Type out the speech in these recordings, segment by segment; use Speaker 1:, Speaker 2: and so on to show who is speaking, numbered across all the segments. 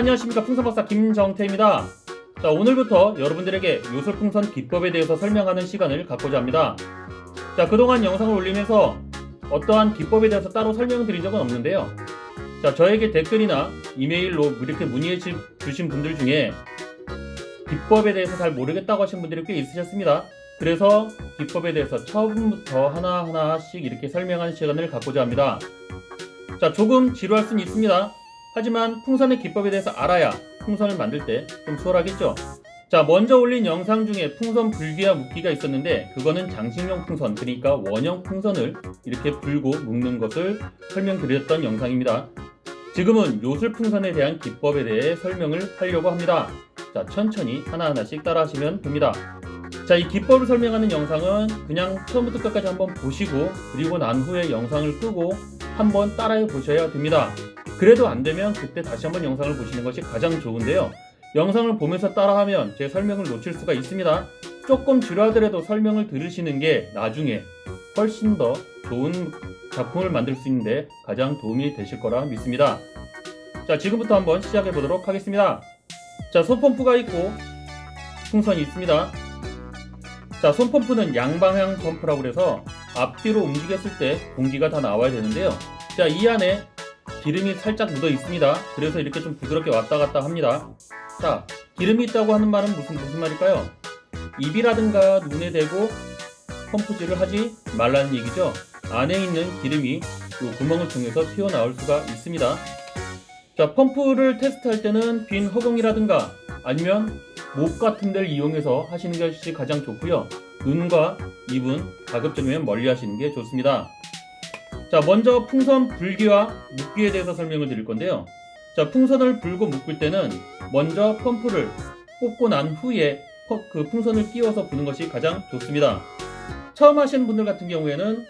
Speaker 1: 안녕하십니까 풍선박사 김정태입니다. 자 오늘부터 여러분들에게 요술풍선 기법에 대해서 설명하는 시간을 갖고자 합니다. 자 그동안 영상을 올리면서 어떠한 기법에 대해서 따로 설명드린 적은 없는데요. 자 저에게 댓글이나 이메일로 이렇게 문의해 주- 주신 분들 중에 기법에 대해서 잘 모르겠다고 하신 분들이 꽤 있으셨습니다. 그래서 기법에 대해서 처음부터 하나하나씩 이렇게 설명하는 시간을 갖고자 합니다. 자 조금 지루할 수는 있습니다. 하지만 풍선의 기법에 대해서 알아야 풍선을 만들 때 좀 수월하겠죠. 자, 먼저 올린 영상 중에 풍선 불기와 묶기가 있었는데 그거는 장식용 풍선, 그러니까 원형 풍선을 이렇게 불고 묶는 것을 설명드렸던 영상입니다. 지금은 요술 풍선에 대한 기법에 대해 설명을 하려고 합니다. 자, 천천히 하나하나씩 따라하시면 됩니다. 자, 이 기법을 설명하는 영상은 그냥 처음부터 끝까지 한번 보시고 그리고 난 후에 영상을 끄고 한번 따라해 보셔야 됩니다. 그래도 안 되면 그때 다시 한번 영상을 보시는 것이 가장 좋은데요. 영상을 보면서 따라하면 제 설명을 놓칠 수가 있습니다. 조금 지루하더라도 설명을 들으시는 게 나중에 훨씬 더 좋은 작품을 만들 수 있는데 가장 도움이 되실 거라 믿습니다. 자, 지금부터 한번 시작해 보도록 하겠습니다. 자, 손펌프가 있고 풍선이 있습니다. 자, 손펌프는 양방향 펌프라고 해서 앞뒤로 움직였을 때 공기가 다 나와야 되는데요. 자, 이 안에 기름이 살짝 묻어 있습니다. 그래서 이렇게 좀 부드럽게 왔다 갔다 합니다. 자, 기름이 있다고 하는 말은 무슨 무슨 말일까요? 입이라든가 눈에 대고 펌프질을 하지 말라는 얘기죠. 안에 있는 기름이 이 구멍을 통해서 튀어나올 수가 있습니다. 자, 펌프를 테스트할 때는 빈 허공이라든가 아니면 목 같은 데를 이용해서 하시는 것이 가장 좋고요. 눈과 입은 가급적이면 멀리 하시는 게 좋습니다. 자, 먼저 풍선 불기와 묶기에 대해서 설명을 드릴 건데요. 자, 풍선을 불고 묶을 때는 먼저 펌프를 뽑고 난 후에 퍼- 그 풍선을 끼워서 부는 것이 가장 좋습니다. 처음 하시는 분들 같은 경우에는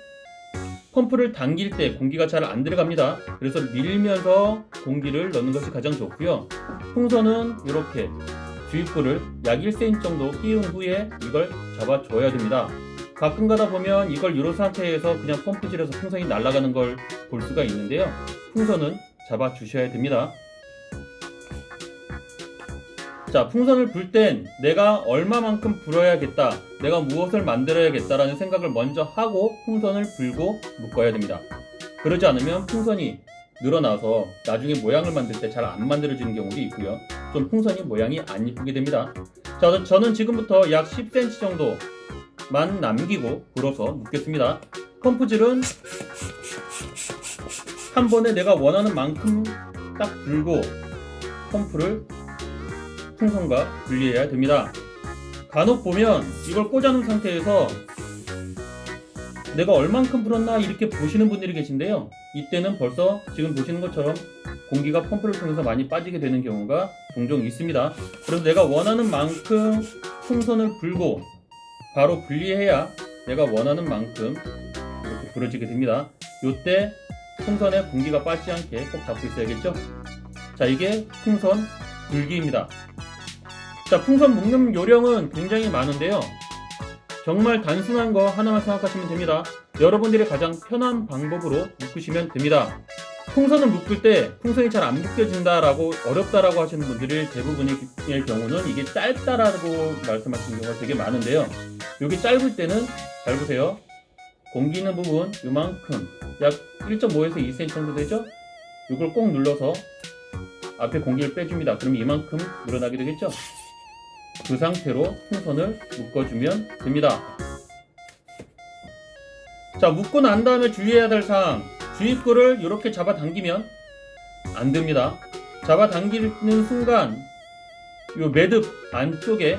Speaker 1: 펌프를 당길 때 공기가 잘 안 들어갑니다. 그래서 밀면서 공기를 넣는 것이 가장 좋고요. 풍선은 이렇게 주입구를 약 1cm 정도 끼운 후에 이걸 잡아줘야 됩니다. 가끔 가다 보면 이걸 이런 상태에서 그냥 펌프질해서 풍선이 날아가는 걸 볼 수가 있는데요. 풍선은 잡아 주셔야 됩니다. 자, 풍선을 불 땐 내가 얼마만큼 불어야겠다, 내가 무엇을 만들어야겠다라는 생각을 먼저 하고 풍선을 불고 묶어야 됩니다. 그러지 않으면 풍선이 늘어나서 나중에 모양을 만들 때 잘 안 만들어지는 경우도 있고요. 좀 풍선이 모양이 안 이쁘게 됩니다. 자, 저는 지금부터 약 10cm 정도 만 남기고 불어서 묶겠습니다. 펌프질은 한 번에 내가 원하는 만큼 딱 불고 펌프를 풍선과 분리해야 됩니다. 간혹 보면 이걸 꽂아놓은 상태에서 내가 얼만큼 불었나 이렇게 보시는 분들이 계신데요. 이때는 벌써 지금 보시는 것처럼 공기가 펌프를 통해서 많이 빠지게 되는 경우가 종종 있습니다. 그래서 내가 원하는 만큼 풍선을 불고 바로 분리해야 내가 원하는 만큼 이렇게 불어지게 됩니다. 이때 풍선에 공기가 빠지지 않게 꼭 잡고 있어야겠죠? 자, 이게 풍선 불기입니다. 자, 풍선 묶는 요령은 굉장히 많은데요. 정말 단순한 거 하나만 생각하시면 됩니다. 여러분들이 가장 편한 방법으로 묶으시면 됩니다. 풍선을 묶을 때 풍선이 잘 안 묶여진다라고 어렵다라고 하시는 분들이 대부분의 경우는 이게 짧다라고 말씀하시는 경우가 되게 많은데요. 이게 짧을 때는 잘 보세요. 공기 있는 부분 이만큼 약 1.5에서 2cm 정도 되죠? 이걸 꼭 눌러서 앞에 공기를 빼줍니다. 그럼 이만큼 늘어나게 되겠죠? 그 상태로 풍선을 묶어주면 됩니다. 자, 묶고 난 다음에 주의해야 될 사항. 주입구를 이렇게 잡아 당기면 안 됩니다. 잡아 당기는 순간 이 매듭 안쪽에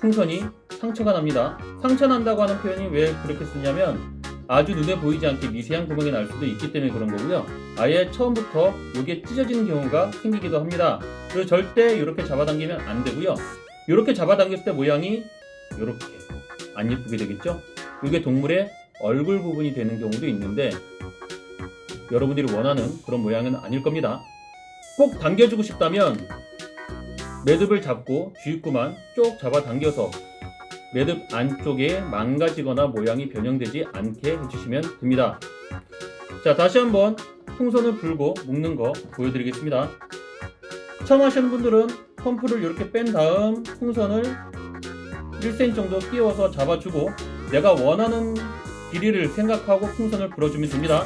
Speaker 1: 풍선이 상처가 납니다. 상처 난다고 하는 표현이 왜 그렇게 쓰냐면 아주 눈에 보이지 않게 미세한 구멍이 날 수도 있기 때문에 그런 거고요. 아예 처음부터 이게 찢어지는 경우가 생기기도 합니다. 그리고 절대 이렇게 잡아당기면 안 되고요. 이렇게 잡아당겼을 때 모양이 이렇게 안 예쁘게 되겠죠? 이게 동물의 얼굴 부분이 되는 경우도 있는데 여러분들이 원하는 그런 모양은 아닐 겁니다. 꼭 당겨주고 싶다면 매듭을 잡고 주입구만 쭉 잡아당겨서 매듭 안쪽에 망가지거나 모양이 변형되지 않게 해주시면 됩니다. 자, 다시 한번 풍선을 불고 묶는 거 보여드리겠습니다. 처음 하시는 분들은 펌프를 이렇게 뺀 다음 풍선을 1cm 정도 끼워서 잡아주고 내가 원하는 길이를 생각하고 풍선을 불어주면 됩니다.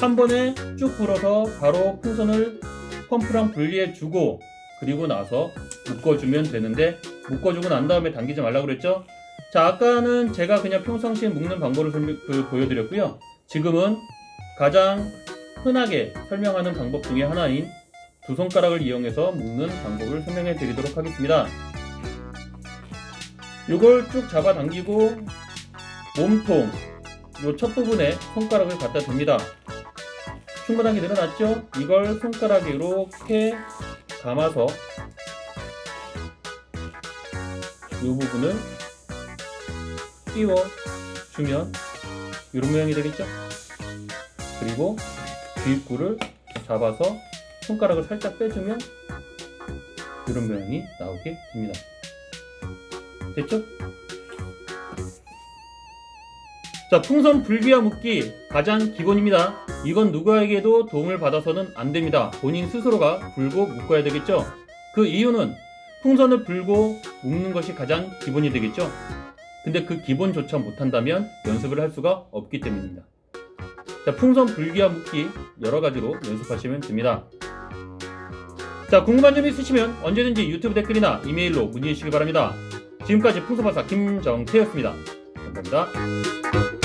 Speaker 1: 한 번에 쭉 불어서 바로 풍선을 펌프랑 분리해 주고 그리고 나서 묶어주면 되는데 묶어주고 난 다음에 당기지 말라고 그랬죠? 자 아까는 제가 그냥 평상시에 묶는 방법을 설명- 그, 보여드렸고요. 지금은 가장 흔하게 설명하는 방법 중에 하나인 두 손가락을 이용해서 묶는 방법을 설명해 드리도록 하겠습니다. 이걸 쭉 잡아 당기고 몸통 요 첫 부분에 손가락을 갖다 댑니다. 충분하게 늘어났죠? 이걸 손가락에 이렇게 감아서 이 부분을 끼워 주면 이런 모양이 되겠죠? 그리고 뒷구를 잡아서 손가락을 살짝 빼주면 이런 모양이 나오게 됩니다. 됐죠? 자, 풍선 불기와 묶기 가장 기본입니다. 이건 누구에게도 도움을 받아서는 안 됩니다. 본인 스스로가 불고 묶어야 되겠죠? 그 이유는 풍선을 불고 묶는 것이 가장 기본이 되겠죠? 근데 그 기본조차 못한다면 연습을 할 수가 없기 때문입니다. 자, 풍선 불기와 묶기 여러 가지로 연습하시면 됩니다. 자, 궁금한 점 있으시면 언제든지 유튜브 댓글이나 이메일로 문의해 주시기 바랍니다. 지금까지 풍선박사 김정태였습니다. 감사합니다.